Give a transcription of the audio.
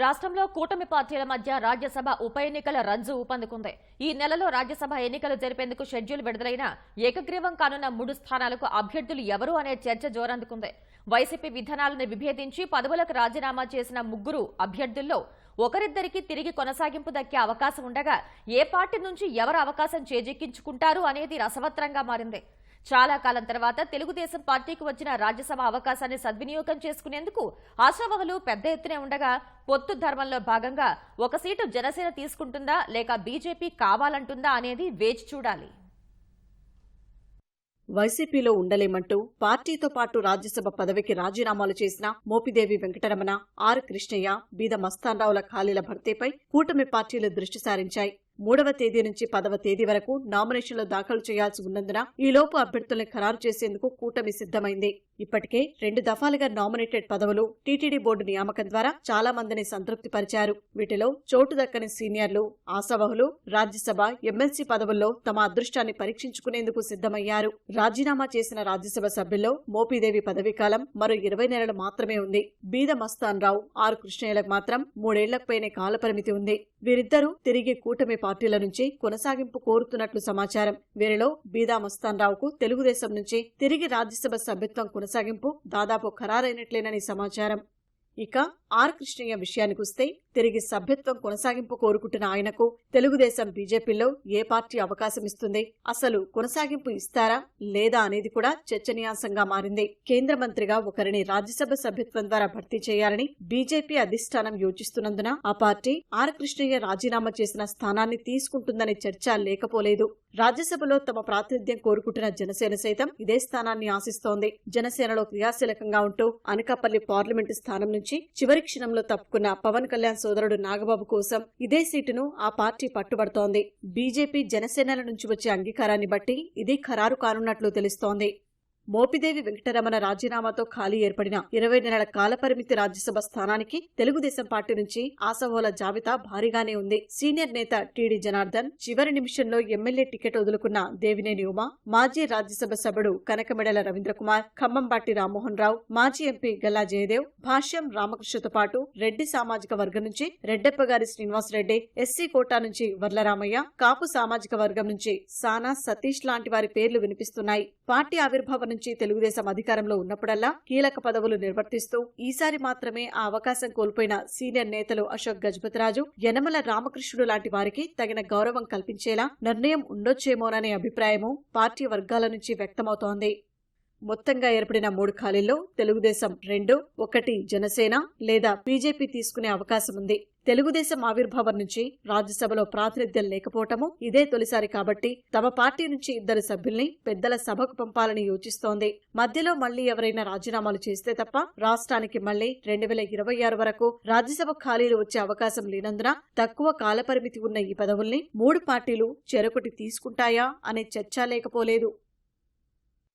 రాష్ట్రంలో కూటమి పార్టీల మధ్య రాజ్యసభ ఉప ఎన్నికల రంజు ఊపందుకుంది. ఈ నెలలో రాజ్యసభ ఎన్నికలు జరిపేందుకు షెడ్యూల్ విడుదలైన ఏకగ్రీవం కానున్న మూడు స్థానాలకు అభ్యర్థులు ఎవరు అనే చర్చ జోరందుకుంది. వైసీపీ విధానాలను విభేదించి పదవులకు రాజీనామా చేసిన ముగ్గురు అభ్యర్థుల్లో ఒకరిద్దరికి తిరిగి కొనసాగింపు దక్కే అవకాశం ఉండగా ఏ పార్టీ నుంచి ఎవరు అవకాశం చేజిక్కించుకుంటారు అనేది రసవత్రంగా మారింది. చాలా కాలం తర్వాత తెలుగుదేశం పార్టీకి వచ్చిన రాజ్యసభ అవకాశాన్ని సద్వినియోగం చేసుకునేందుకు ఆశావహులు పెద్ద ఎత్తునే ఉండగా పొత్తు ధర్మంలో భాగంగా ఒక సీటు జనసేన తీసుకుంటుందా లేక బీజేపీ కావాలంటుందా అనేది వేచి చూడాలి. వైసీపీలో ఉండలేమంటూ పార్టీతో పాటు రాజ్యసభ పదవికి రాజీనామాలు చేసిన మోపిదేవి వెంకటరమణ ఆర్ కృష్ణయ్య బీద మస్తాన్రావుల ఖాళీల భర్తీపై కూటమి పార్టీలు దృష్టి సారించాయి. మూడవ తేదీ నుంచి పదవ తేదీ వరకు నామినేషన్లు దాఖలు చేయాల్సి ఉన్నందున ఈలోపు అభ్యర్థుల్ని ఖరారు చేసేందుకు కూటమి సిద్ధమైంది. ఇప్పటికే రెండు దఫాలుగా నామినేటెడ్ పదవులు టీటీడీ బోర్డు నియామకం ద్వారా చాలా మందిని సంతృప్తిపరిచారు. వీటిలో చోటు దక్కని సీనియర్లు ఆశావహులు రాజ్యసభ ఎమ్మెల్సీ పదవుల్లో తమ అదృష్టాన్ని పరీక్షించుకునేందుకు సిద్ధమయ్యారు. రాజీనామా చేసిన రాజ్యసభ సభ్యుల్లో మోపిదేవి పదవీకాలం మరో ఇరవై నెలలు మాత్రమే ఉంది. బీద మస్తాన్ రావు ఆరు కృష్ణయ్యలకు మాత్రం మూడేళ్ళకు పైనే కాలపరిమితి ఉంది. వీరిద్దరూ తిరిగి కూటమి పార్టీల నుంచి కొనసాగింపు కోరుతున్నట్లు సమాచారం. వీరిలో బీదా మస్తాన్ రావుకు తెలుగుదేశం నుంచి తిరిగి రాజ్యసభ సభ్యత్వం కొనసాగింపు దాదాపు ఖరారైనట్లేనని సమాచారం. ఇక ఆర్ కృష్ణయ్య విషయానికొస్తే తిరిగి సభ్యత్వం కొనసాగింపు కోరుకుంటున్న ఆయనకు తెలుగుదేశం బీజేపీలో ఏ పార్టీ అవకాశం ఇస్తుంది? అసలు కొనసాగింపు ఇస్తారా లేదా అనేది కూడా చర్చనీయాంశంగా మారింది. కేంద్ర మంత్రిగా ఒకరిని రాజ్యసభ సభ్యత్వం ద్వారా భర్తీ చేయాలని బీజేపీ అధిష్టానం యోచిస్తున్నందున ఆ పార్టీ ఆర్ కృష్ణయ్య రాజీనామా చేసిన స్థానాన్ని తీసుకుంటుందనే చర్చ లేకపోలేదు. రాజ్యసభలో తమ ప్రాతినిధ్యం కోరుకుంటున్న జనసేన సైతం ఇదే స్థానాన్ని ఆశిస్తోంది. జనసేనలో క్రియాశీలకంగా ఉంటూ అనకాపల్లి పార్లమెంటు స్థానం నుంచి చివరి క్షణంలో తప్పుకున్న పవన్ కళ్యాణ్ సోదరుడు నాగబాబు కోసం ఇదే సీటును ఆ పార్టీ పట్టుబడుతోంది. బీజేపీ జనసేనల నుంచి వచ్చే అంగీకారాన్ని బట్టి ఇది ఖరారు కానున్నట్లు తెలుస్తోంది. మోపిదేవి వెంకటరమణ రాజీనామాతో ఖాళీ ఏర్పడిన ఇరవై నెలల కాలపరిమితి రాజ్యసభ స్థానానికి తెలుగుదేశం పార్టీ నుంచి ఆసవోల జాబితా భారీగానే ఉంది. సీనియర్ నేత టీడీ జనార్దన్ చివరి నిమిషంలో ఎమ్మెల్యే టికెట్ వదులుకున్న దేవినేని ఉమా మాజీ రాజ్యసభ సభ్యుడు కనకమెడల రవీంద్రకుమార్ ఖమ్మంపాటి రామ్మోహన్ రావు మాజీ ఎంపీ గల్లా జయదేవ్ భాష్యం రామకృష్ణతో పాటు రెడ్డి సామాజిక వర్గం నుంచి రెడ్డప్పగారి శ్రీనివాసరెడ్డి ఎస్సీ కోటా నుంచి వర్లరామయ్య కాపు సామాజిక వర్గం నుంచి సానా సతీష్ లాంటి వారి పేర్లు వినిపిస్తున్నాయి. పార్టీ ఆవిర్భావం నుంచి తెలుగుదేశం అధికారంలో ఉన్నప్పుడల్లా కీలక పదవులు నిర్వర్తిస్తూ ఈసారి మాత్రమే ఆ అవకాశం కోల్పోయిన సీనియర్ నేతలు అశోక్ గజపతిరాజు యనమల రామకృష్ణుడు లాంటి వారికి తగిన గౌరవం కల్పించేలా నిర్ణయం ఉండొచ్చేమోననే అభిప్రాయము పార్టీ వర్గాల నుంచి వ్యక్తమవుతోంది. మొత్తంగా ఏర్పడిన మూడు ఖాళీల్లో తెలుగుదేశం రెండు ఒకటి జనసేన లేదా బీజేపీ తీసుకునే అవకాశం ఉంది తెలుగుదేశం ఆవిర్భావం నుంచి రాజ్యసభలో ప్రాతినిధ్యం లేకపోవటము ఇదే తొలిసారి కాబట్టి తమ పార్టీ నుంచి ఇద్దరు సభ్యుల్ని పెద్దల సభకు పంపాలని యోచిస్తోంది. మధ్యలో మళ్ళీ ఎవరైనా రాజీనామాలు చేస్తే తప్ప రాష్ట్రానికి మళ్ళీ రెండు వేల ఇరవై ఆరు వరకు రాజ్యసభ ఖాళీలు వచ్చే అవకాశం లేనందున తక్కువ కాలపరిమితి ఉన్న ఈ పదవుల్ని మూడు పార్టీలు చెరొకటి తీసుకుంటాయా అనే చర్చ లేకపోలేదు.